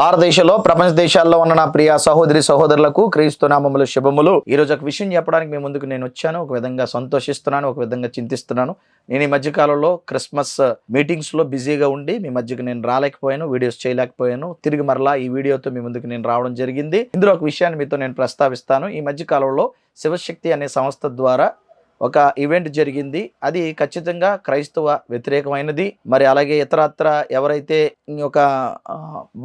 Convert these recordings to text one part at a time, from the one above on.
భారతదేశంలో ప్రపంచ దేశాల్లో ఉన్న నా ప్రియ సహోదరి సహోదరులకు క్రీస్తు నామములు శుభములు. ఈ రోజు ఒక విషయం చెప్పడానికి మీ ముందుకు నేను వచ్చాను. ఒక విధంగా సంతోషిస్తున్నాను ఒక విధంగా చింతిస్తున్నాను. నేను ఈ మధ్యకాలంలో క్రిస్మస్ మీటింగ్స్లో బిజీగా ఉండి మీ మధ్యకు నేను రాలేకపోయాను వీడియోస్ చేయలేకపోయాను. తిరిగి మరలా ఈ వీడియోతో మీ ముందుకు నేను రావడం జరిగింది. ఇందులో ఒక విషయాన్ని మీతో నేను ప్రస్తావిస్తాను. ఈ మధ్యకాలంలో శివశక్తి అనే సంస్థ ద్వారా ఒక ఈవెంట్ జరిగింది. అది ఖచ్చితంగా క్రైస్తవ వ్యతిరేకమైనది. మరి అలాగే ఇతరత్ర ఎవరైతే ఒక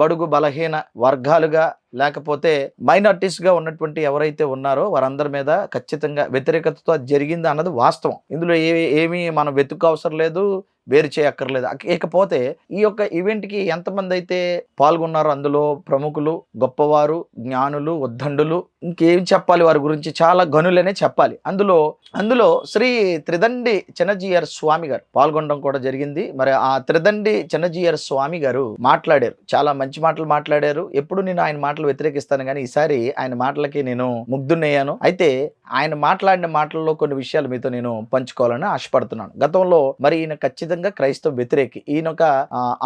బడుగు బలహీన వర్గాలుగా లేకపోతే మైనార్టీస్గా ఉన్నటువంటి ఎవరైతే ఉన్నారో వారందరి మీద ఖచ్చితంగా వ్యతిరేకతతో జరిగింది అన్నది వాస్తవం. ఇందులో ఏ ఏమీ మనం వెతుకు అవసరం లేదు వేరు చేయక్కర్లేదు. ఇకపోతే ఈ యొక్క ఈవెంట్కి ఎంతమంది అయితే పాల్గొన్నారో అందులో ప్రముఖులు గొప్పవారు జ్ఞానులు ఉద్దండులు ఇంకేం చెప్పాలి వారి గురించి? చాలా గనులనే చెప్పాలి. అందులో అందులో శ్రీ త్రిదండి చిన్నజీయర్ స్వామి గారు పాల్గొనడం కూడా జరిగింది. మరి ఆ త్రిదండి చిన్నజీయర్ స్వామి గారు మాట్లాడారు. చాలా మంచి మాటలు మాట్లాడారు. ఎప్పుడు నేను ఆయన మాటలు వ్యతిరేకిస్తాను కానీ ఈసారి ఆయన మాటలకి నేను ముగ్ధున్నయ్యాను. అయితే ఆయన మాట్లాడిన మాటల్లో కొన్ని విషయాలు మీతో నేను పంచుకోవాలని ఆశపడుతున్నాను. గతంలో మరి ఈయన ఖచ్చితంగా క్రైస్తవ వ్యతిరేకి. ఈయన ఒక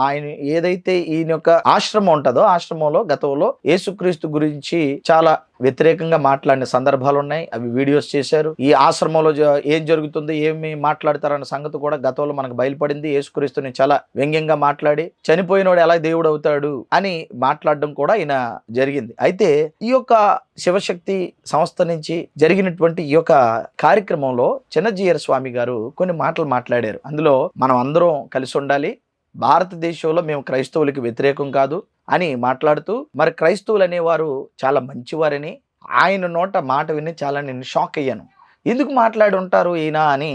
ఆయన ఏదైతే ఈయన యొక్క ఆశ్రమం ఉంటుందో ఆశ్రమంలో గతంలో యేసుక్రీస్తు గురించి చాలా వ్యతిరేకంగా మాట్లాడిన సందర్భాలు ఉన్నాయి అవి వీడియోస్ చేశారు. ఈ ఆశ్రమంలో జ- ఏం జరుగుతుంది ఏమి మాట్లాడతారన్న సంగతి కూడా గతంలో మనకు బయలుపడింది. యేసుక్రీస్తుని చాలా వ్యంగ్యంగా మాట్లాడి చనిపోయినోడు ఎలా దేవుడు అవుతాడు అని మాట్లాడడం కూడా ఈయన జరిగింది. అయితే ఈ యొక్క శివశక్తి సంస్థ నుంచి జరిగినటువంటి ఈ యొక్క కార్యక్రమంలో చిన్నజీయర్ స్వామి గారు కొన్ని మాటలు మాట్లాడారు. అందులో మనం అందరం కలిసి ఉండాలి. భారతదేశంలో మేము క్రైస్తవులకి వ్యతిరేకం కాదు అని మాట్లాడుతూ మరి క్రైస్తవులు అనేవారు చాలా మంచివారని ఆయన నోట మాట విని చాలా నేను షాక్ అయ్యాను. ఎందుకు మాట్లాడి ఉంటారు ఈయన అని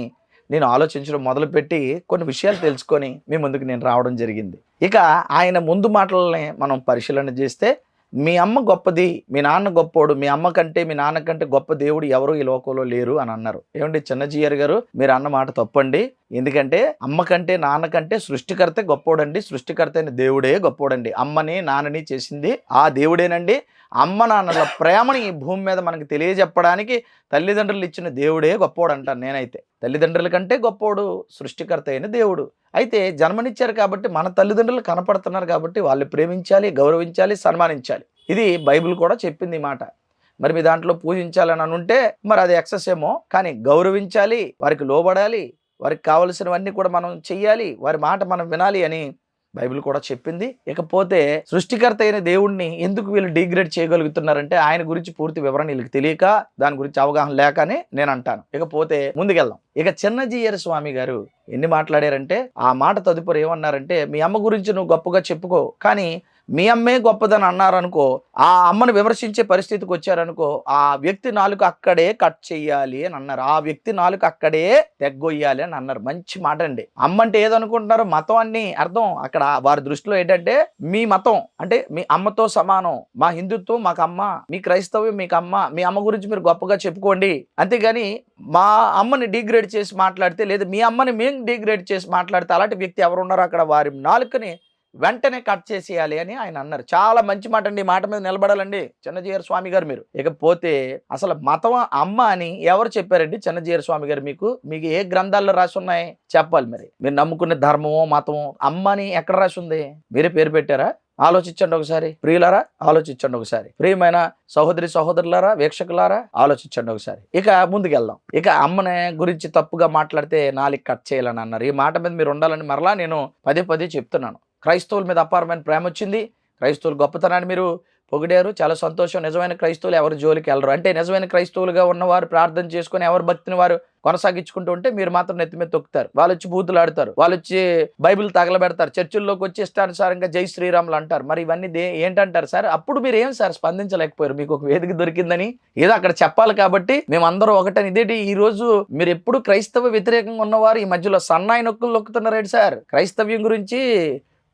నేను ఆలోచించడం మొదలుపెట్టి కొన్ని విషయాలు తెలుసుకొని మీ ముందుకు నేను రావడం జరిగింది. ఇక ఆయన ముందు మాటలని మనం పరిశీలన చేస్తే మీ అమ్మ గొప్పది మీ నాన్న గొప్పోడు మీ అమ్మ కంటే మీ నాన్న కంటే గొప్ప దేవుడు ఎవరు ఈ లోకంలో లేరు అని అన్నారు. ఏమండి చిన్నజీయర్ గారు? మీరు అన్న మాట తప్పండి. ఎందుకంటే అమ్మ కంటే నాన్న కంటే సృష్టికర్తే గొప్పోడండి సృష్టికర్త అయిన దేవుడే గొప్పోడండి. అమ్మని నాన్నని చేసింది ఆ దేవుడేనండి. అమ్మ నాన్నల ప్రేమని ఈ భూమి మీద మనకి తెలియజెప్పడానికి తల్లిదండ్రులు ఇచ్చిన దేవుడే గొప్పోడు అంటాను నేనైతే. తల్లిదండ్రుల కంటే గొప్పోడు సృష్టికర్త అయిన దేవుడు. అయితే జన్మనిచ్చారు కాబట్టి మన తల్లిదండ్రులు కనపడుతున్నారు కాబట్టి వాళ్ళు ప్రేమించాలి గౌరవించాలి సన్మానించాలి. ఇది బైబిల్ కూడా చెప్పింది మాట. మరి మీ దాంట్లో పూజించాలని అని ఉంటే మరి అది ఎక్సెస్ ఏమో. కానీ గౌరవించాలి వారికి లోబడాలి వారికి కావలసినవన్నీ కూడా మనం చెయ్యాలి వారి మాట మనం వినాలి అని బైబిల్ కూడా చెప్పింది. ఇకపోతే సృష్టికర్త అయిన దేవుణ్ణి ఎందుకు వీళ్ళు డిగ్రేడ్ చేయగలుగుతున్నారంటే ఆయన గురించి పూర్తి వివరణ వీళ్ళకి తెలియక దాని గురించి అవగాహన లేకనే నేను అంటాను. ఇకపోతే ముందుకెళ్దాం. ఇక చిన్నజీయర్ స్వామి గారు ఎన్ని మాట్లాడారంటే ఆ మాట తదుపరి ఏమన్నారంటే మీ అమ్మ గురించి నువ్వు గొప్పగా చెప్పుకో. కానీ మీ అమ్మే గొప్పదని అన్నారనుకో ఆ అమ్మను విమర్శించే పరిస్థితికి వచ్చారనుకో ఆ వ్యక్తి నాలుక అక్కడే కట్ చెయ్యాలి అని అన్నారు. ఆ వ్యక్తి నాలుక అక్కడే తెగ్గొయ్యాలి అని అన్నారు. మంచి మాట అండి. అమ్మ అంటే ఏదనుకుంటున్నారో మతం అన్ని అర్థం. అక్కడ వారి దృష్టిలో ఏంటంటే మీ మతం అంటే మీ అమ్మతో సమానం. మా హిందుత్వం మాకు అమ్మ మీ క్రైస్తవ్యం మీకు అమ్మ మీ అమ్మ గురించి మీరు గొప్పగా చెప్పుకోండి. అంతేగాని మా అమ్మని డిగ్రేడ్ చేసి మాట్లాడితే లేదు మీ అమ్మని మేము డిగ్రేడ్ చేసి మాట్లాడితే అలాంటి వ్యక్తి ఎవరున్నారో అక్కడ వారి నాలుకని వెంటనే కట్ చేసేయాలి అని ఆయన అన్నారు. చాలా మంచి మాట అండి. ఈ మాట మీద నిలబడాలండి. చిన్నజీయర్ స్వామి గారు మీరు. ఇకపోతే అసలు మతం అమ్మ అని ఎవరు చెప్పారండి? చిన్నజీయర్ స్వామి గారు మీకు? మీకు ఏ గ్రంథాల్లో రాసి ఉన్నాయి? చెప్పాలి మరి. మీరు నమ్ముకునే ధర్మమో మతమో అమ్మ అని ఎక్కడ రాసి ఉంది? మీరే పేరు పెట్టారా? ఆలోచించండి ఒకసారి. ప్రియులారా ఆలోచించండి ఒకసారి. ప్రియమైన సహోదరి సహోదరులారా వీక్షకులారా ఆలోచించండి ఒకసారి. ఇక ముందుకెళ్దాం. ఇక అమ్మని గురించి తప్పుగా మాట్లాడితే నాలుగు కట్ చేయాలని అన్నారు. ఈ మాట మీద మీరు ఉండాలని మరలా నేను పదే పదే చెప్తున్నాను. క్రైస్తవుల మీద అపారమైన ప్రేమ వచ్చింది క్రైస్తవుల గొప్పతనాన్ని మీరు పొగిడారు. చాలా సంతోషం. నిజమైన క్రైస్తవులు ఎవరు జోలికి వెళ్ళరు. అంటే నిజమైన క్రైస్తవులుగా ఉన్నవారు ప్రార్థన చేసుకుని ఎవరు భక్తిని వారు కొనసాగించుకుంటూ ఉంటే మీరు మాత్రం నెత్తి మీద తొక్కుతారు. వాళ్ళు వచ్చి బూతులు ఆడతారు. వాళ్ళు వచ్చి బైబిల్ తగలబెడతారు. చర్చిల్లోకి వచ్చి ఇష్టానుసారంగా జై శ్రీరాములు అంటారు. మరి ఇవన్నీ దే ఏంటంటారు సార్? అప్పుడు మీరు ఏం సార్ స్పందించలేకపోయారు? మీకు ఒక వేదిక దొరికిందని? ఏదో అక్కడ చెప్పాలి కాబట్టి మేము అందరం ఒకటని. ఇదేంటి? ఈ రోజు మీరు ఎప్పుడు క్రైస్తవ వ్యతిరేకంగా ఉన్నవారు ఈ మధ్యలో సన్నాయి నొక్కులు నొక్కుతున్నారేంటి సార్? క్రైస్తవ్యం గురించి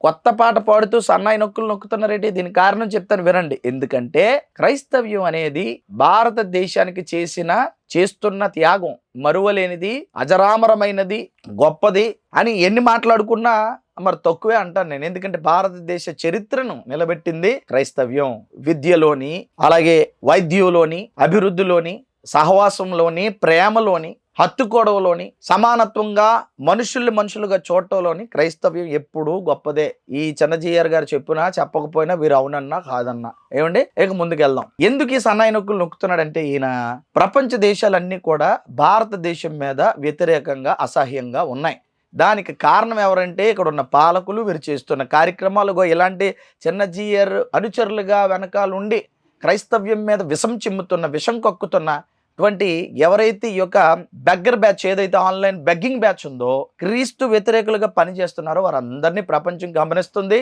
కొత్త పాట పాడుతూ సన్నాయి నొక్కులు నొక్కుతున్నారేంటి దీని కారణం చెప్తాను వినండి. ఎందుకంటే క్రైస్తవ్యం అనేది భారతదేశానికి చేసిన చేస్తున్న త్యాగం. మరువలేనిది అజరామరమైనది గొప్పది అని ఎన్ని మాట్లాడుకున్నా మరి తక్కువే అంటాను నేను. ఎందుకంటే భారతదేశ చరిత్రను నిలబెట్టింది క్రైస్తవ్యం. విద్యలోని అలాగే వైద్యులోని అభివృద్ధిలోని సహవాసంలోని ప్రేమలోని హత్తుకోవడంలోని సమానత్వంగా మనుషుల్ని మనుషులుగా చూడటంలోని క్రైస్తవ్యం ఎప్పుడూ గొప్పదే. ఈ చిన్నజీయర్ గారు చెప్పినా చెప్పకపోయినా వీరు అవునన్నా కాదన్నా. ఏమండి? ఇక ముందుకెళ్దాం. ఎందుకు ఈ సన్నాయి నొక్కులు నొక్కుతున్నాడంటే ఈయన ప్రపంచ దేశాలన్నీ కూడా భారతదేశం మీద వ్యతిరేకంగా అసహ్యంగా ఉన్నాయి. దానికి కారణం ఎవరంటే ఇక్కడ ఉన్న పాలకులు వీరు చేస్తున్న కార్యక్రమాలుగా ఇలాంటి చిన్నజీయర్ అనుచరులుగా వెనకాల ఉండి క్రైస్తవ్యం మీద విషం చిమ్ముతున్న విషం కక్కుతున్న అటువంటి ఎవరైతే ఈ యొక్క బెగ్గర్ బ్యాచ్ ఏదైతే ఆన్లైన్ బెగ్గింగ్ బ్యాచ్ ఉందో క్రీస్తు వ్యతిరేకులుగా పనిచేస్తున్నారో వారందరినీ ప్రపంచం గమనిస్తుంది.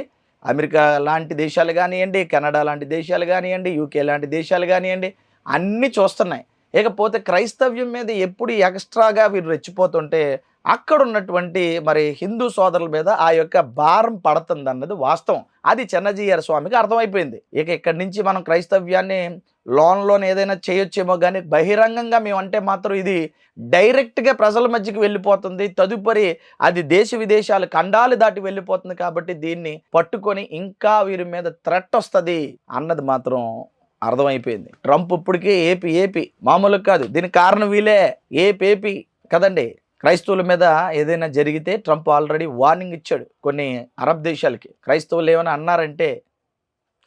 అమెరికా లాంటి దేశాలు కానివ్వండి కెనడా లాంటి దేశాలు కానివ్వండి యూకే లాంటి దేశాలు కానివ్వండి అన్నీ చూస్తున్నాయి. ఇకపోతే క్రైస్తవ్యం మీద ఎప్పుడు ఎక్స్ట్రాగా వీరు రెచ్చిపోతుంటే అక్కడ ఉన్నటువంటి మరి హిందూ సోదరుల మీద ఆ యొక్క భారం పడుతుంది అన్నది వాస్తవం. అది చెన్నజీయర్ స్వామికి అర్థమైపోయింది. ఇక ఇక్కడి నుంచి మనం క్రైస్తవ్యాన్ని లోన్లోనే ఏదైనా చేయొచ్చేమో కానీ బహిరంగంగా మేమంటే మాత్రం ఇది డైరెక్ట్గా ప్రజల మధ్యకి వెళ్ళిపోతుంది. తదుపరి అది దేశ విదేశాలు ఖండాలు దాటి వెళ్ళిపోతుంది కాబట్టి దీన్ని పట్టుకొని ఇంకా వీరి మీద థ్రెట్ వస్తుంది అన్నది మాత్రం అర్థమైపోయింది. ట్రంప్ ఇప్పటికే ఏపీ ఏపీ మామూలుగా కాదు. దీనికి కారణం వీలే ఏపీ ఏపీ కదండి. క్రైస్తవుల మీద ఏదైనా జరిగితే ట్రంప్ ఆల్రెడీ వార్నింగ్ ఇచ్చాడు కొన్ని అరబ్ దేశాలకి. క్రైస్తవులు ఏమైనా అన్నారంటే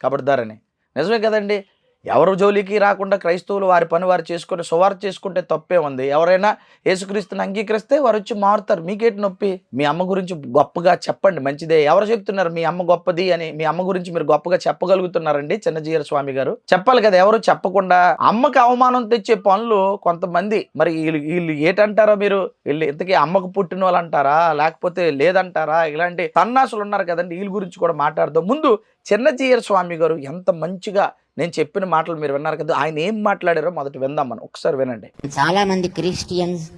కబడతారని నిజమే కదండి? ఎవరు జోలికి రాకుండా క్రైస్తవులు వారి పని వారు చేసుకుని సువార్త చేసుకుంటే తప్పే ఉంది. ఎవరైనా యేసుక్రీస్తుని అంగీకరిస్తే వారు వచ్చి మారుతారు. మీకేటి నొప్పి? మీ అమ్మ గురించి గొప్పగా చెప్పండి. మంచిదే. ఎవరు చెప్తున్నారు? మీ అమ్మ గొప్పది అని మీ అమ్మ గురించి మీరు గొప్పగా చెప్పగలుగుతున్నారండి చిన్నజీయర స్వామి గారు. చెప్పాలి కదా ఎవరు చెప్పకుండా? అమ్మకి అవమానం తెచ్చే పనులు కొంతమంది. మరి వీళ్ళు వీళ్ళు ఏటంటారో మీరు? వీళ్ళు ఇంతకీ అమ్మకు పుట్టిన వాళ్ళు అంటారా లేకపోతే లేదంటారా? ఇలాంటి సన్నాసులు ఉన్నారు కదండి. వీళ్ళ గురించి కూడా మాట్లాడదాం. ముందు చిన్నజీయర స్వామి గారు ఎంత మంచిగా నేను చెప్పిన మాటలు మీరు విన్నారు కదా ఆయన ఏం మాట్లాడారో మొదట విందాం మనం. ఒకసారి వినండి. చాలా మంది క్రిస్టియన్స్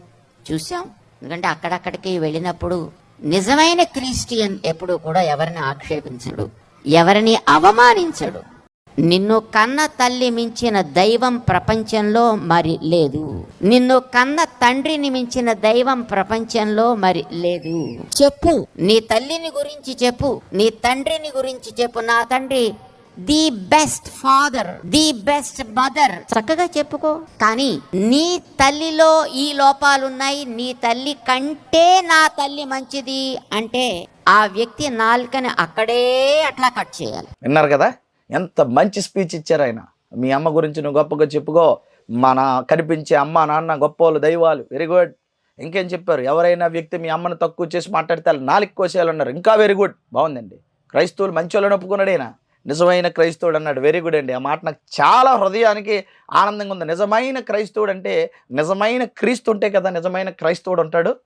చూసాం ఎందుకంటే అక్కడక్కడికి వెళ్ళినప్పుడు నిజమైన క్రిస్టియన్ ఎప్పుడు కూడా ఎవరిని ఆక్షేపించడు ఎవరిని అవమానించడు. నిన్ను కన్న తల్లి మించిన దైవం ప్రపంచంలో మరి లేదు. నిన్ను కన్న తండ్రిని మించిన దైవం ప్రపంచంలో మరి లేదు. చెప్పు. నీ తల్లిని గురించి చెప్పు నీ తండ్రిని గురించి చెప్పు. నా తండ్రి the best father the best mother. చక్కగా చెప్పుకో. కానీ నీ తల్లిలో ఈ లోపాలున్నాయి నీ తల్లి కంటే నా తల్లి మంచిది అంటే ఆ వ్యక్తి నాలుకని అక్కడే అట్లా కట్ చేయాలి. విన్నారు కదా? ఎంత మంచి స్పీచ్ ఇచ్చారు ఆయన. మీ అమ్మ గురించి నువ్వు గొప్పగా చెప్పుకో. మన కనిపించే అమ్మ నాన్న గొప్పవాళ్ళు దైవాలు వెరీ గుడ్ ఇంకేం చెప్పారు? ఎవరైనా వ్యక్తి మీ అమ్మను తక్కువ చేసి మాట్లాడితే నాలుగు కోసేయాలన్నారు. ఇంకా వెరీ గుడ్ బాగుందండి. క్రైస్తవులు మంచి వాళ్ళని ఒప్పుకున్నాడేనా నిజమైన క్రైస్తవుడు అన్నాడు వెరీ గుడ్ అండి. ఆ మాట నాకు చాలా హృదయానికి ఆనందంగా ఉంది. నిజమైన క్రైస్తవుడు అంటే నిజమైన క్రీస్తు ఉంటే కదా నిజమైన క్రైస్తవుడు ఉంటాడు.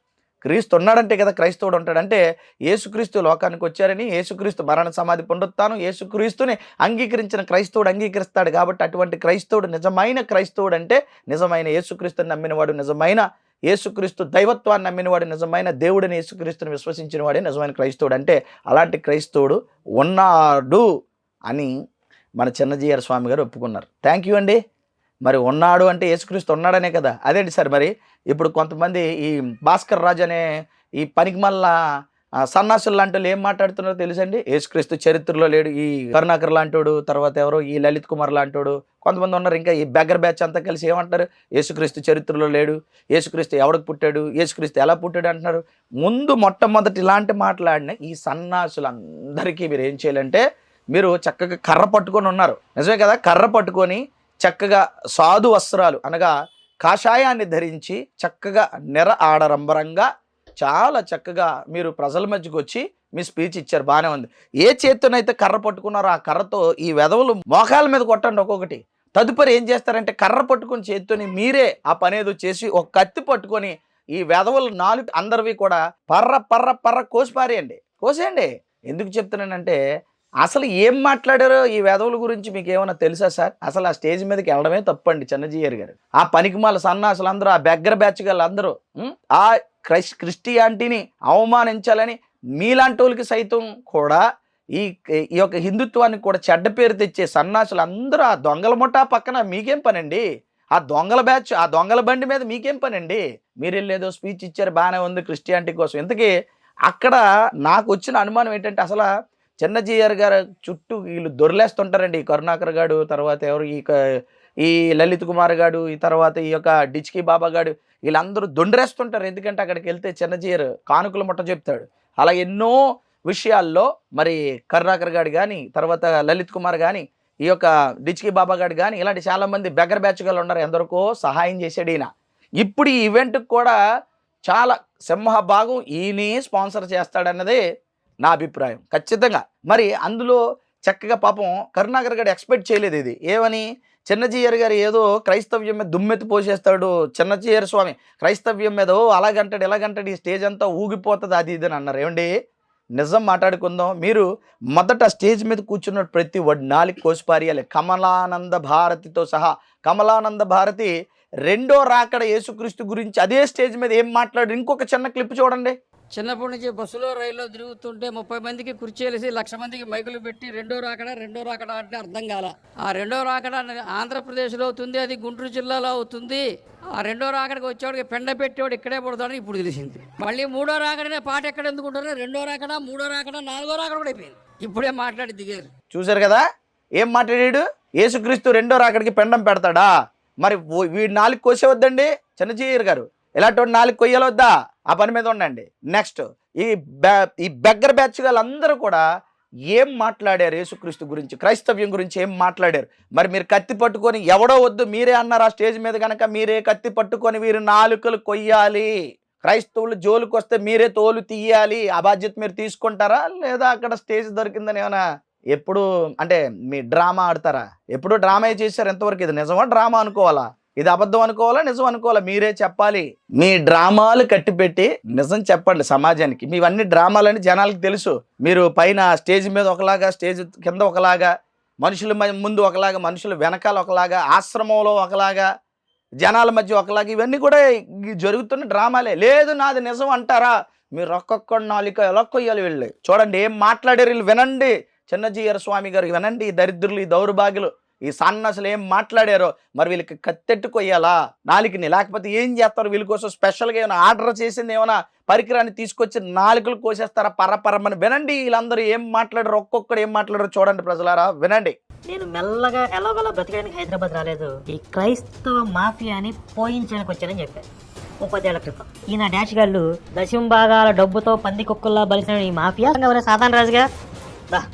క్రీస్తు ఉన్నాడంటే కదా క్రైస్తవుడు ఉంటాడు. అంటే యేసుక్రీస్తు లోకానికి వచ్చారని యేసుక్రీస్తు మరణ సమాధి పొందుతాను యేసుక్రీస్తుని అంగీకరించిన క్రైస్తవుడు అంగీకరిస్తాడు కాబట్టి అటువంటి క్రైస్తవుడు నిజమైన క్రైస్తవుడు అంటే నిజమైన యేసుక్రీస్తుని నమ్మినవాడు నిజమైన యేసుక్రీస్తు దైవత్వాన్ని నమ్మినవాడు నిజమైన దేవుడిని యేసుక్రీస్తుని విశ్వసించిన వాడే నిజమైన క్రైస్తవుడు. అంటే అలాంటి క్రైస్తవుడు ఉన్నాడు. అని మన చిన్నజీఆర్ స్వామి గారు ఒప్పుకున్నారు. థ్యాంక్ యూ అండి. మరి ఉన్నాడు అంటే యేసుక్రీస్తు ఉన్నాడనే కదా. అదేంటి సార్ మరి? ఇప్పుడు కొంతమంది ఈ భాస్కర్ రాజు అనే ఈ పనికి మళ్ళా సన్నాసులు లాంటివాళ్ళు ఏం మాట్లాడుతున్నారో తెలుసండి? యేసుక్రీస్తు చరిత్రలో లేడు. ఈ కరుణాకర్ లాంటోడు తర్వాత ఎవరో ఈ లలిత్ కుమార్ లాంటోడు కొంతమంది ఉన్నారు. ఇంకా ఈ బెగ్గర్ బ్యాచ్ అంతా కలిసి ఏమంటారు యేసుక్రీస్తు చరిత్రలో లేడు. యేసుక్రీస్తు ఎవడికి పుట్టాడు? యేసుక్రీస్తు ఎలా పుట్టాడు అంటున్నారు? ముందు మొట్టమొదటి ఇలాంటి మాట్లాడిన ఈ సన్నాసులందరికీ మీరు ఏం చేయాలంటే మీరు చక్కగా కర్ర పట్టుకొని ఉన్నారు. నిజమే కదా? కర్ర పట్టుకొని చక్కగా సాధు వస్త్రాలు అనగా కాషాయాన్ని ధరించి చక్కగా నెర ఆడరంబరంగా చాలా చక్కగా మీరు ప్రజల మధ్యకు వచ్చి మీ స్పీచ్ ఇచ్చారు. బాగానే ఉంది. ఏ చేత్తోనైతే కర్ర పట్టుకున్నారో ఆ కర్రతో ఈ వెధవలు మోకాల మీద కొట్టండి ఒక్కొక్కటి. తదుపరి ఏం చేస్తారంటే కర్ర పట్టుకుని చేత్తోని మీరే ఆ పని ఏదో చేసి ఒక కత్తి పట్టుకొని ఈ వెధవలు నాలుగు అందరివి కూడా పర్ర పర్ర పర్ర కోసి పారేయండి కోసేయండి. ఎందుకు చెప్తున్నానంటే అసలు ఏం మాట్లాడారో ఈ వెధవుల గురించి మీకు ఏమైనా తెలుసా సార్? అసలు ఆ స్టేజ్ మీదకి వెళ్ళడమే తప్పండి చిన్నజీయర్ గారు ఆ పనికిమాల సన్నాసులు అందరూ ఆ బెగ్గర బ్యాచ్ గారు అందరూ ఆ క్రైస్ క్రిస్టియానిటీని అవమానించాలని మీలాంటి వాళ్ళకి సైతం కూడా ఈ ఈ యొక్క హిందుత్వానికి కూడా చెడ్డ పేరు తెచ్చే సన్నాసులు అందరూ ఆ దొంగల ముఠా పక్కన మీకేం పనండి? ఆ దొంగల బ్యాచ్ ఆ దొంగల బండి మీద మీకేం పనండి? మీరు వెళ్ళేదో స్పీచ్ ఇచ్చారు బాగానే ఉంది క్రిస్టియానిటీ కోసం. ఇంతకీ అక్కడ నాకు వచ్చిన అనుమానం ఏంటంటే అసలు చిన్నజీఆర్ గారు చుట్టూ వీళ్ళు దొరిలేస్తుంటారండి. ఈ కరుణాకర్ గాడు తర్వాత ఎవరు ఈ ఈ లలిత్ కుమార్ గాడు ఈ తర్వాత ఈ యొక్క డిచ్కి బాబా గాడు వీళ్ళందరూ దొండరేస్తుంటారు ఎందుకంటే అక్కడికి వెళ్తే చిన్నజీయర్ కానుకల ముట్ట చెప్తాడు. అలా ఎన్నో విషయాల్లో మరి కరుణాకర్ గాడు కానీ తర్వాత లలిత్ కుమార్ కానీ ఈ యొక్క డిచ్కి బాబా గాడు కానీ ఇలాంటి చాలామంది బెగర్ బెగ్గర బ్యాచ్ గారు ఉన్నారు. ఎందరికో సహాయం చేశాడు ఈయన. ఇప్పుడు ఈ ఈవెంట్కి కూడా చాలా సింహ భాగం ఈయనే స్పాన్సర్ చేస్తాడన్నదే నా అభిప్రాయం. ఖచ్చితంగా. మరి అందులో చక్కగా పాపం కరుణాకర్ గారు ఎక్స్పెక్ట్ చేయలేదు ఇది. ఏమని? చిన్నజీయర్ గారు ఏదో క్రైస్తవ్యం మీద దుమ్మెత్తి పోసేస్తాడు. చిన్నజీయర్ స్వామి క్రైస్తవ్యం మీద ఓ అలాగంటాడు ఇలాగంటాడు ఈ స్టేజ్ అంతా ఊగిపోతుంది అది ఇది అని అన్నారు. ఏమండి? నిజం మాట్లాడుకుందాం. మీరు మొదట స్టేజ్ మీద కూర్చున్న ప్రతి వడ్ నాలుగు కోసిపారియాలి. కమలానంద భారతితో సహా కమలానంద భారతి రెండో రాకడ యేసుక్రీస్తు గురించి అదే స్టేజ్ మీద ఏం మాట్లాడు ఇంకొక చిన్న క్లిప్ చూడండి. చిన్నప్పటి నుంచి బస్సులో రైల్లో తిరుగుతుంటే ముప్పై మందికి కుర్చీలేసి లక్ష మందికి మైకులు పెట్టి రెండో రాకడా రెండో రాకడా అంటే అర్థం కాల. ఆ రెండో రాకడా ఆంధ్రప్రదేశ్లో అవుతుంది అది గుంటూరు జిల్లాలో అవుతుంది. ఆ రెండో రాకడికి వచ్చేవాడికి పెండ పెట్టేవాడు ఇక్కడే పడతాడని ఇప్పుడు తెలిసింది. మళ్ళీ మూడో రాకడనే పాట ఎక్కడ ఎందుకుంటారు? రెండో రాకడా మూడో రాకడా నాలుగో రాకడ కూడా అయిపోయింది. ఇప్పుడే మాట్లాడి దిగారు. చూశారు కదా? ఏం మాట్లాడాడు? యేసుక్రీస్తు రెండో రాకడికి పెండం పెడతాడా? మరి వీడి నాలుగు కోసేవద్దండి? చిన్నజీయర్ గారు ఎలాంటి వాడు నాలుగు కొయ్యాలొద్దా? ఆ పని మీద ఉండండి. నెక్స్ట్ ఈ బ్యా- ఈ బెగ్గర బ్యాచ్ వాళ్ళందరూ కూడా ఏం మాట్లాడారు యేసుక్రీస్తు గురించి? క్రైస్తవ్యం గురించి ఏం మాట్లాడారు? మరి మీరు కత్తి పట్టుకొని ఎవడో వద్దు మీరే అన్నారు ఆ స్టేజ్ మీద కనుక మీరే కత్తి పట్టుకొని వీరు నాలుకలు కొయ్యాలి. క్రైస్తవులు జోలికి వస్తే మీరే తోలు తీయాలి. ఆ బాధ్యత మీరు తీసుకుంటారా? లేదా అక్కడ స్టేజ్ దొరికిందని ఏమైనా ఎప్పుడు అంటే మీ డ్రామా ఆడతారా? ఎప్పుడు డ్రామా చేశారు? ఎంతవరకు ఇది నిజమా డ్రామా అనుకోవాలా? ఇది అబద్ధం అనుకోవాలా నిజం అనుకోవాలా? మీరే చెప్పాలి. మీ డ్రామాలు కట్టిపెట్టి నిజం చెప్పండి సమాజానికి. మీవన్నీ డ్రామాలని జనాలకు తెలుసు. మీరు పైన స్టేజ్ మీద ఒకలాగా స్టేజ్ కింద ఒకలాగా మనుషుల మ- ముందు ఒకలాగా మనుషుల వెనకాల ఒకలాగా ఆశ్రమంలో ఒకలాగా జనాల మధ్య ఒకలాగా ఇవన్నీ కూడా జరుగుతున్న డ్రామాలే. లేదు నాది నిజం అంటారా? మీరు ఒక్కొక్క నాలుక ఎలా కొయ్యాలి వెళ్ళి? చూడండి ఏం మాట్లాడారు వీళ్ళు? వినండి. చిన్నజీయర్ స్వామి గారు వినండి. ఈ దరిద్రులు ఈ దౌర్భాగ్యులు. ఈ సన్నసులు ఏం మాట్లాడారో? మరి వీళ్ళకి కత్తెట్టు కొయ్యాలా? నాలుకని లేకపోతే ఏం చేస్తారు? వీళ్ళ కోసం స్పెషల్గా ఏమైనా ఆర్డర్ చేసింది ఏమైనా పరికరాన్ని తీసుకొచ్చి నాలుకలు కోసేస్తారా? పరపరమని వినండి. వీళ్ళందరూ ఏం మాట్లాడారు? ఒక్కొక్కడు ఏం మాట్లాడారు చూడండి ప్రజలారా. వినండి. నేను మెల్లగా ఎలాగోలా బ్రతకడానికి హైదరాబాద్ రాలేదు. ఈ క్రైస్తవ మాఫియాని పోయించడానికి వచ్చానని చెప్పాను ఓ క్రితం. ఈయన డాష్ గాళ్ళు దశం భాగాల డబ్బుతో పంది కుక్కల్లా బలిసిన ఈ మాఫియా? సాధారణ రాజుగా? దా.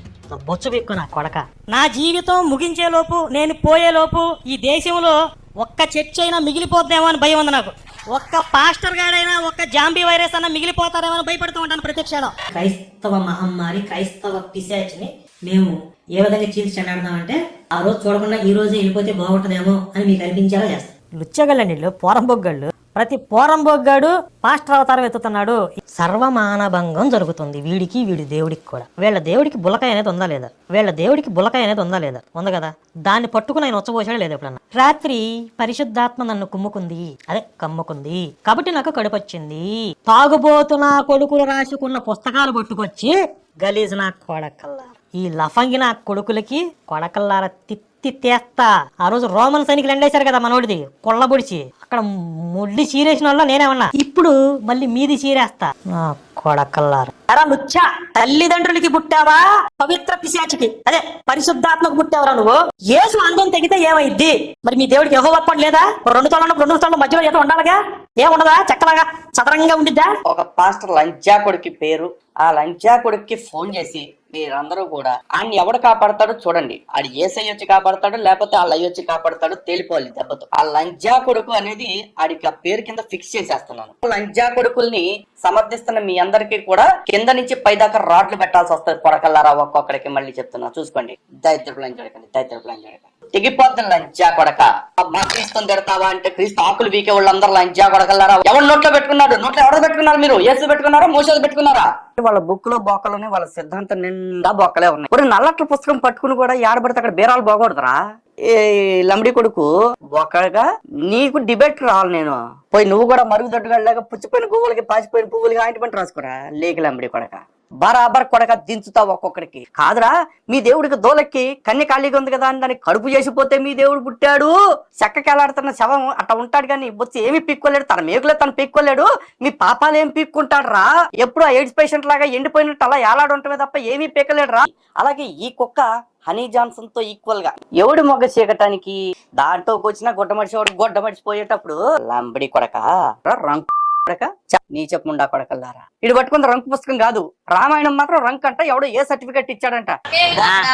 బొచ్చు పెక్కు నా కొడక. నా జీవితం ముగించేలోపు నేను పోయేలోపు ఈ దేశంలో ఒక్క చర్చ్ అయినా మిగిలిపోద్దేమో అని భయం ఉంది నాకు. ఒక్క పాస్టర్ గాడైనా ఒక్క జాంబీ వైరస్ అన్న మిగిలిపోతారేమో అని భయపడుతూ ఉంటాను ప్రత్యక్షలో క్రైస్తవ మహమ్మారి క్రైస్తవ పిశాచిని మేము ఏ విధంగా చీల్చి చెండాడదామంటే ఆ రోజు చూడకుండా ఈ రోజు వెళ్ళిపోతే బాగుంటుందేమో అని మీకు అనిపించేలా చేస్తాం. లుచ్చగళ్ళండి పోరంబొగ్గళ్ళు ప్రతి పోరంబొగ్గాడు పాస్టర్ అవతారం ఎత్తుతున్నాడు. సర్వమానభంగం జరుగుతుంది. వీడికి వీడి దేవుడికి కూడా. వీళ్ళ దేవుడికి బులకాయ అనేది ఉందా లేదా? వీళ్ళ దేవుడికి బులకాయ అనేది ఉందా లేదా? ఉంది కదా? దాన్ని పట్టుకుని ఆయన వచ్చబోసాడు లేదు ఎప్పుడన్నా? రాత్రి పరిశుద్ధాత్మ నన్ను కుమ్ముకుంది. అదే కమ్ముకుంది. కాబట్టి నాకు కడుపు వచ్చింది. తాగుబోతు కొడుకులు రాసుకున్న పుస్తకాలు పట్టుకొచ్చి గలీజ్ నా కొడకల్లార. ఈ లఫంగి నా కొడుకులకి కొడకల్లార తిత్తి. తీస్తా ఆ రోజు రోమన్ సైనికులు ఎండేశారు కదా మనోడిది కొల్లబొడిచి. అక్కడ ముడ్డి చీరేసిన వాళ్ళ నేనే ఉన్నా ఇప్పుడు మళ్ళీ మీది చీరేస్తా. కొడకల్లార. లుచ్చా తల్లిదండ్రులకి పుట్టావా? పవిత్ర పిశాచికి. అదే పరిశుద్ధాత్మకు పుట్టావరా నువ్వు? ఏసు అందం తెగితే ఏమైద్ది? మరి మీ దేవుడికి యహో ఒప్పం లేదా? రెండు తోళ్ళ రెండు తోళ్ళ మధ్యలో ఏదో ఉండాలిగా? ఏముండదా? చక్కలాగా చదరంగా ఉండిద్దా? ఒక పాస్టర్ లంచా కొడుకి పేరు. ఆ లంచా కొడుక్కి ఫోన్ చేసి మీరందరూ కూడా ఆయన్ని ఎవడు కాపాడతాడో చూడండి. ఆడు ఏసై వచ్చి కాపాడతాడు లేకపోతే ఆ లయ్య వచ్చి కాపాడతాడో తేలిపోవాలి దెబ్బతో. ఆ లంజా కొడుకు అనేది ఆడికి ఆ పేరు కింద ఫిక్స్ చేసేస్తున్నాను. లంజా కొడుకుల్ని సమర్థిస్తున్న మీ అందరికీ కూడా కింద నుంచి పైదాకా రాడ్లు పెట్టాల్సి వస్తుంది కొడకల్లారా ఒక్కొక్కడికి మళ్ళీ చెప్తున్నా. చూసుకోండి. దైత్రపు లంచడకండి దైత్రపు లంచడకండి తెగిపోతుంది లంజా కొడక. మా క్రీస్తుని తిడతావా అంటే క్రీస్తు ఆకులు వీకే వాళ్ళందరూ లంజా కొడకల్లారా? ఎవరు నోట్లో పెట్టుకున్నారు నోట్లో ఎవరు పెట్టుకున్నారు మీరు? ఏసు పెట్టుకున్నారా? మోసాలు పెట్టుకున్నారా? వాళ్ళ బుక్లో బొక్కలోనే వాళ్ళ సిద్ధాంతం నిండా బొక్కలే ఉన్నాయి. ఇప్పుడు నల్లట్ల పుస్తకం పట్టుకుని కూడా ఏడబడితే అక్కడ బీరాలు బాగూడదురా ఈ లంబడి కొడుకు బొక్కగా నీకు డిబేట్ రావాలి నేను. పోయి నువ్వు కూడా మరుగుదొడ్డుగా లేక పుచ్చిపోయిన పువ్వులకి పాసిపోయిన పువ్వులకి ఆయింట్మెంట్ రాసుకురా? లేక లంబడి కొడక. బరాబర్ కొడక దించుతావు ఒక్కొక్కడికి. కాదురా మీ దేవుడికి దోలెక్కి కన్య ఖాళీగా ఉంది కదా అని దానికి కడుపు చేసిపోతే మీ దేవుడు పుట్టాడు. చెక్కకెలాడుతున్న శవం అట్లా ఉంటాడు కానీ బొచ్చి ఏమి పీక్కోలేడు తన మేకులే తను పీక్కోలేడు. మీ పాపాలు ఏం పీక్కుంటాడు రా ఎప్పుడు ఆ ఎయిడ్స్ పేషెంట్ లాగా ఎండిపోయినట్టు అలా ఏలాడు ఉంటమే తప్ప ఏమీ పీకలేడు రా అలాగే ఈ కుక్క హనీ జాన్సన్తో ఈక్వల్గా. ఎవడు మొగ్గ చీకటానికి? దాంట్లోకి వచ్చిన గుడ్డ మడిచి వాడు గుడ్డ లంబడి కొడక. రంకు కొడక చ, నీ చెప్పుండా కొడకల్లారా? ఇటు పట్టుకున్న రంకు పుస్తకం కాదు. రామాయణం మాత్రం రంక్ అంట ఎవడో ఏ సర్టిఫికెట్ ఇచ్చాడంట.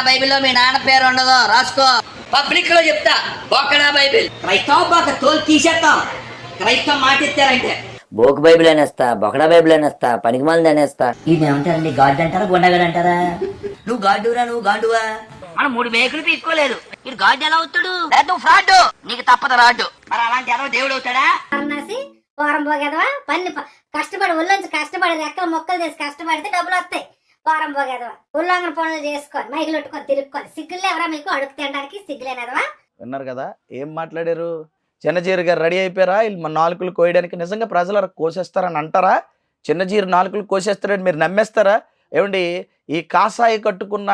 బైబిల్లో మీ నాన్న పేరు ఉండదు రాసుకో. పబ్లిక్లో చెప్తా బోకడా బైబిల్. క్రైస్తవ బాక తోలు తీసేస్తాం క్రైస్తవ మాట ఇచ్చారంటే. బోక్ బైబిల్ అనేస్తా బొకడా బైబిల్ అనేస్తా పనికిమాలింది అనేస్తా ఇది ఏమంటారండి గాడ్ అంటారా గుండగాడు అంటారా? నువ్వు గాండురా నువ్వు గాండువా? మనం మూడు మేకులు తీసుకోలేదు ఇది గాడ్ ఎలా అవుతాడు? ఫ్రాడ్. నీకు తప్పదు రాడ్డు మరి అలాంటి ఎలా దేవుడు అవుతాడా? పోరం వారం పోగేదవా? పని కష్టపడి ఒళ్ళొంచి కష్టపడి రెక్కలు మొక్కలు చేసి కష్టపడితే డబ్బులు వస్తాయి. పోరం పోగేదవా? ఉల్లంఘన పనులు చేసుకొని మైకులు పెట్టుకొని తిరుక్కొని సిగ్గులు ఎవరా మీకు? అడుగు తినడానికి సిగ్గులేనదవా విన్నారు కదా ఏం మాట్లాడారు? చిన్నజీరు గారు రెడీ అయిపోయారా? వీళ్ళు మన నాలుకలు కోయడానికి నిజంగా ప్రజలు కోసేస్తారని అంటారా? చిన్నజీరు నాలుకలు కోసేస్తారని మీరు నమ్మేస్తారా? ఏమండి ఈ కాసాయి కట్టుకున్న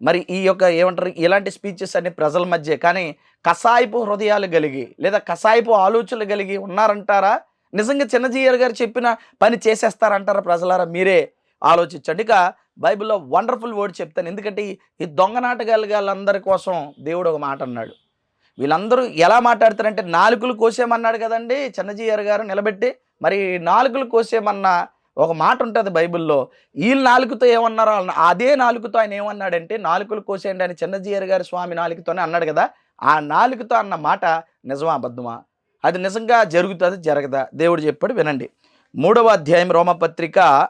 మరి ఈ యొక్క ఏమంటారు ఇలాంటి స్పీచెస్ అన్ని ప్రజల మధ్య కానీ కసాయిపు హృదయాలు కలిగి లేదా కసాయిపు ఆలోచనలు కలిగి ఉన్నారంటారా? నిజంగా చిన్నజీయర్ గారు చెప్పిన పని చేసేస్తారంటారా ప్రజలారా? మీరే ఆలోచించండి. ఇక బైబిల్లో వండర్ఫుల్ వర్డ్ చెప్తాను. ఎందుకంటే ఈ- దొంగ నాటకాలు కోసం దేవుడు ఒక మాట అన్నాడు. వీళ్ళందరూ ఎలా మాట్లాడతారంటే నాలుకలు కోసేమన్నాడు కదండి చిన్నజీయర్ గారు నిలబెట్టి. మరి నాలుకలు కోసేమన్న ఒక మాట ఉంటుంది బైబిల్లో. వీళ్ళు నాలుగుతో ఏమన్నారో అదే నాలుగుతో ఆయన ఏమన్నాడంటే నాలుకలు కోసేయండి అని చిన్నజీయర్ గారి స్వామి నాలుగుతోనే అన్నాడు కదా ఆ నాలుగుతో అన్న మాట నిజమా అబద్ధమా? అది నిజంగా జరుగుతుంది? జరగదా? దేవుడు చెప్పాడు వినండి. మూడవ అధ్యాయం రోమపత్రిక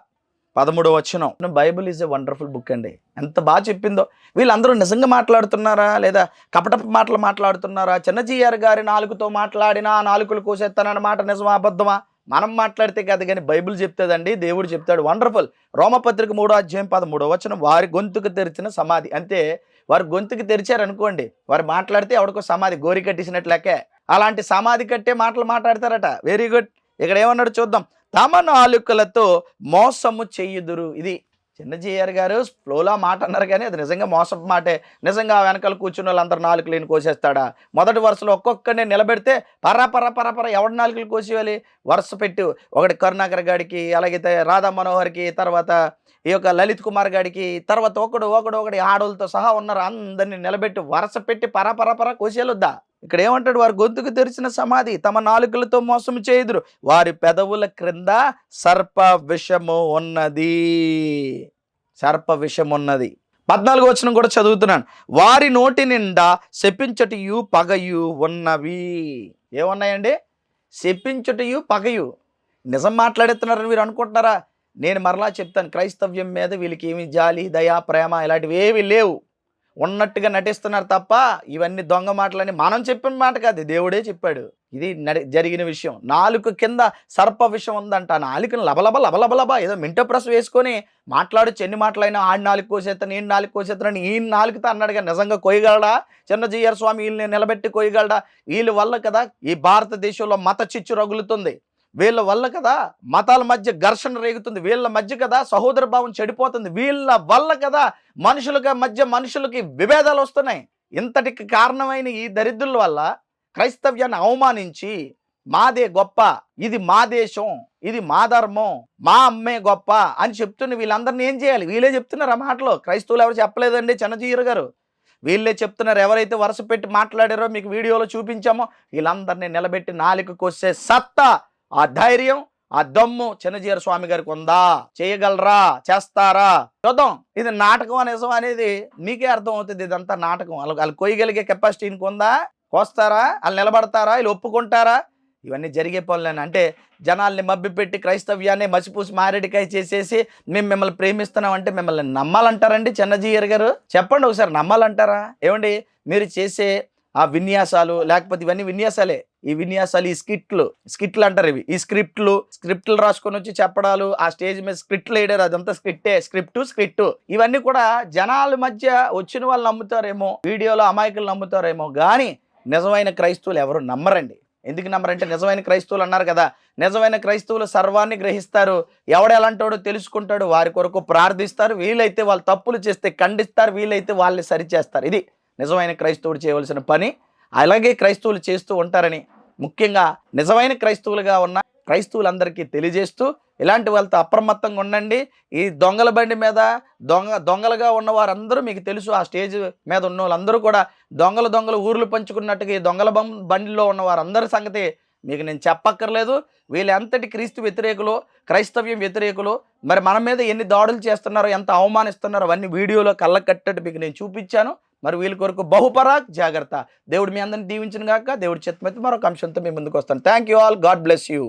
పదమూడవ వచనం. Bible is a wonderful book అండి. ఎంత బాగా చెప్పిందో. వీళ్ళందరూ నిజంగా మాట్లాడుతున్నారా? లేదా కపటపు మాటలు మాట్లాడుతున్నారా? చిన్నజీఆర్ గారి నాలుగుతో మాట్లాడినా నాలుగులు కోసేస్తానన్న మాట నిజమా? అబద్ధమా? మనం మాట్లాడితే కాదు కానీ బైబిల్ చెప్తుందండి. దేవుడు చెప్తాడు. వండర్ఫుల్. రోమపత్రిక మూడో అధ్యాయం పదమూడో వచనం. వారి గొంతుకు తెరిచిన సమాధి. అంతే. వారి గొంతుకు తెరిచారనుకోండి. వారు మాట్లాడితే ఎవడికో సమాధి గోరి కట్టేసినట్లకే అలాంటి సమాధి కట్టే మాటలు మాట్లాడతారట. వెరీ గుడ్ ఇక్కడ ఏమన్నాడు చూద్దాం. తమ నాలుకలతో మోసము చెయ్యుదురు ఇది చిన్నజీఆర్ గారు ఫ్లోలా మాట అన్నారు కానీ అది నిజంగా మోసపు మాటే. నిజంగా వెనకాల కూర్చున్న వాళ్ళందరూ నాలుకలేని కోసేస్తాడా? మొదటి వరుసలో ఒక్కొక్కడిని నిలబెడితే పర పర పర పర ఎవడి నాలుకలు కోసేయాలి? వరుస పెట్టు. ఒకటి కరుణాకర్ గాడికి అలాగైతే రాధా మనోహర్కి తర్వాత ఈ యొక్క లలిత్ కుమార్ గాడికి తర్వాత ఒకడు ఒకడు ఒకటి ఆడోళ్ళతో సహా ఉన్నారు అందరిని నిలబెట్టి. వరుస పెట్టి పర పర పర కోసేయాలొద్దా ఇక్కడ ఏమంటాడు వారి గొంతుకు తెరిచిన సమాధి తమ నాలుకలతో మోసం చేయుదురు. వారి పెదవుల క్రింద సర్ప విషము ఉన్నది. సర్ప విషం ఉన్నది. పద్నాలుగు వచనం కూడా చదువుతున్నాను. వారి నోటి నిండా శపించటయు పగయు ఉన్నవి. ఏమున్నాయండి? శపించుటయు పగయు. నిజం మాట్లాడుతున్నారని మీరు అనుకుంటున్నారా? నేను మరలా చెప్తాను. క్రైస్తవ్యం మీద వీళ్ళకి ఏమి జాలి దయా ప్రేమ ఇలాంటివి ఏవి లేవు. ఉన్నట్టుగా నటిస్తున్నారు తప్ప ఇవన్నీ దొంగ మాటలని మనం చెప్పిన మాట కాదు దేవుడే చెప్పాడు. ఇది నడి- జరిగిన విషయం. నాలుగు కింద సర్ప విషయం ఉందంట. నాలుగును లబలబ లబలబలబ ఏదో మింటో ప్రెస్ వేసుకొని మాట్లాడు చెన్ని మాటలైనా ఆడి నాలుగు కోసేస్తాను ఈయన నాలుగు కోసేస్తానని ఈయన నాలుగుతో అన్నాడుగా నిజంగా కొయ్యగలడా? చిన్నజీయర్ స్వామి వీళ్ళని నిలబెట్టి కొయ్యగలడా? వీళ్ళ వల్ల కదా ఈ భారతదేశంలో మత చిచ్చు రగులుతుంది. వీళ్ళ వల్ల కదా మతాల మధ్య ఘర్షణ రేగుతుంది. వీళ్ళ మధ్య కదా సహోదర భావం చెడిపోతుంది. వీళ్ళ వల్ల కదా మనుషులకి మధ్య మనుషులకి విభేదాలు వస్తున్నాయి. ఇంతటికి కారణమైన ఈ దరిద్రుల వల్ల క్రైస్తవ్యాన్ని అవమానించి మాదే గొప్ప ఇది మా దేశం ఇది మా ధర్మం మా అమ్మే గొప్ప అని చెప్తున్న వీళ్ళందరినీ ఏం చేయాలి? వీళ్ళే చెప్తున్నారు ఆ మాటలో. క్రైస్తవులు ఎవరు చెప్పలేదండి చిన్నజీరు గారు. వీళ్ళే చెప్తున్నారు ఎవరైతే వరుస పెట్టి మాట్లాడారో మీకు వీడియోలో చూపించామో వీళ్ళందరినీ నిలబెట్టి నాలుగు కొచ్చే సత్తా ఆ ధైర్యం ఆ దమ్ము చిన్నజీర స్వామి గారికి ఉందా? చేయగలరా? చేస్తారా? చూద్దాం. ఇది నాటకం నిజం అనేది మీకే అర్థం అవుతుంది ఇదంతా నాటకం. వాళ్ళు వాళ్ళు కొయ్యగలిగే కెపాసిటీ ఇంక ఉందా? కోస్తారా? వాళ్ళు నిలబడతారా? వీళ్ళు ఒప్పుకుంటారా? ఇవన్నీ జరిగే పనులని అంటే జనాల్ని మబ్బిపెట్టి క్రైస్తవ్యాన్ని మసిపూసి మారేడికాయ చేసేసి మేము మిమ్మల్ని ప్రేమిస్తున్నాం అంటే మిమ్మల్ని నమ్మాలంటారండి చిన్నజీయర్ గారు? చెప్పండి ఒకసారి నమ్మాలంటారా? ఏమండి? మీరు చేసే ఆ విన్యాసాలు లేకపోతే ఇవన్నీ విన్యాసాలే. ఈ విన్యాసాలు ఈ స్కిట్లు స్కిట్లు అంటారు ఇవి. ఈ స్క్రిప్ట్లు స్క్రిప్ట్లు రాసుకొని వచ్చి చెప్పడాలు ఆ స్టేజ్ మీద స్క్రిప్ట్లు వేయడారు అదంతా స్క్రిప్టే. స్క్రిప్ట్ స్క్రిప్ట్ ఇవన్నీ కూడా జనాల మధ్య వచ్చిన వాళ్ళు నమ్ముతారేమో వీడియోలో అమాయకులు నమ్ముతారేమో కానీ నిజమైన క్రైస్తవులు ఎవరు నమ్మరండి. ఎందుకు నమ్మరంటే నిజమైన క్రైస్తవులు అన్నారు కదా నిజమైన క్రైస్తవులు సర్వాన్ని గ్రహిస్తారు. ఎవడు ఎలాంటోడో తెలుసుకుంటాడు వారి కొరకు ప్రార్థిస్తారు. వీలైతే వాళ్ళు తప్పులు చేస్తే ఖండిస్తారు వీలైతే వాళ్ళని సరిచేస్తారు. ఇది నిజమైన క్రైస్తవుడు చేయవలసిన పని అలాగే క్రైస్తవులు చేస్తూ ఉంటారని ముఖ్యంగా నిజమైన క్రైస్తవులుగా ఉన్న క్రైస్తవులందరికీ తెలియజేస్తూ ఇలాంటి వాళ్ళతో అప్రమత్తంగా ఉండండి. ఈ దొంగల బండి మీద దొంగ దొంగలుగా ఉన్న వారందరూ మీకు తెలుసు ఆ స్టేజ్ మీద ఉన్న వాళ్ళందరూ కూడా దొంగలు దొంగలు ఊర్లు పంచుకున్నట్టుగా ఈ దొంగల బండిలో ఉన్న వారందరి సంగతి మీకు నేను చెప్పక్కర్లేదు. వీళ్ళంతటి క్రీస్తు వ్యతిరేకులు క్రైస్తవ్యం వ్యతిరేకులు మరి మన మీద ఎన్ని దాడులు చేస్తున్నారో ఎంత అవమానిస్తున్నారో అవన్నీ వీడియోలో కళ్ళకట్టట్టు మీకు నేను చూపించాను. మరి వీళ్ళ కొరకు బహుపరాక్ జాగ్రత్త. దేవుడు మీ అందరిని దీవించిన గాక. దేవుడి చిత్తమైతే మరొక అంశంతో మీ ముందుకు వస్తాను. Thank you all God bless you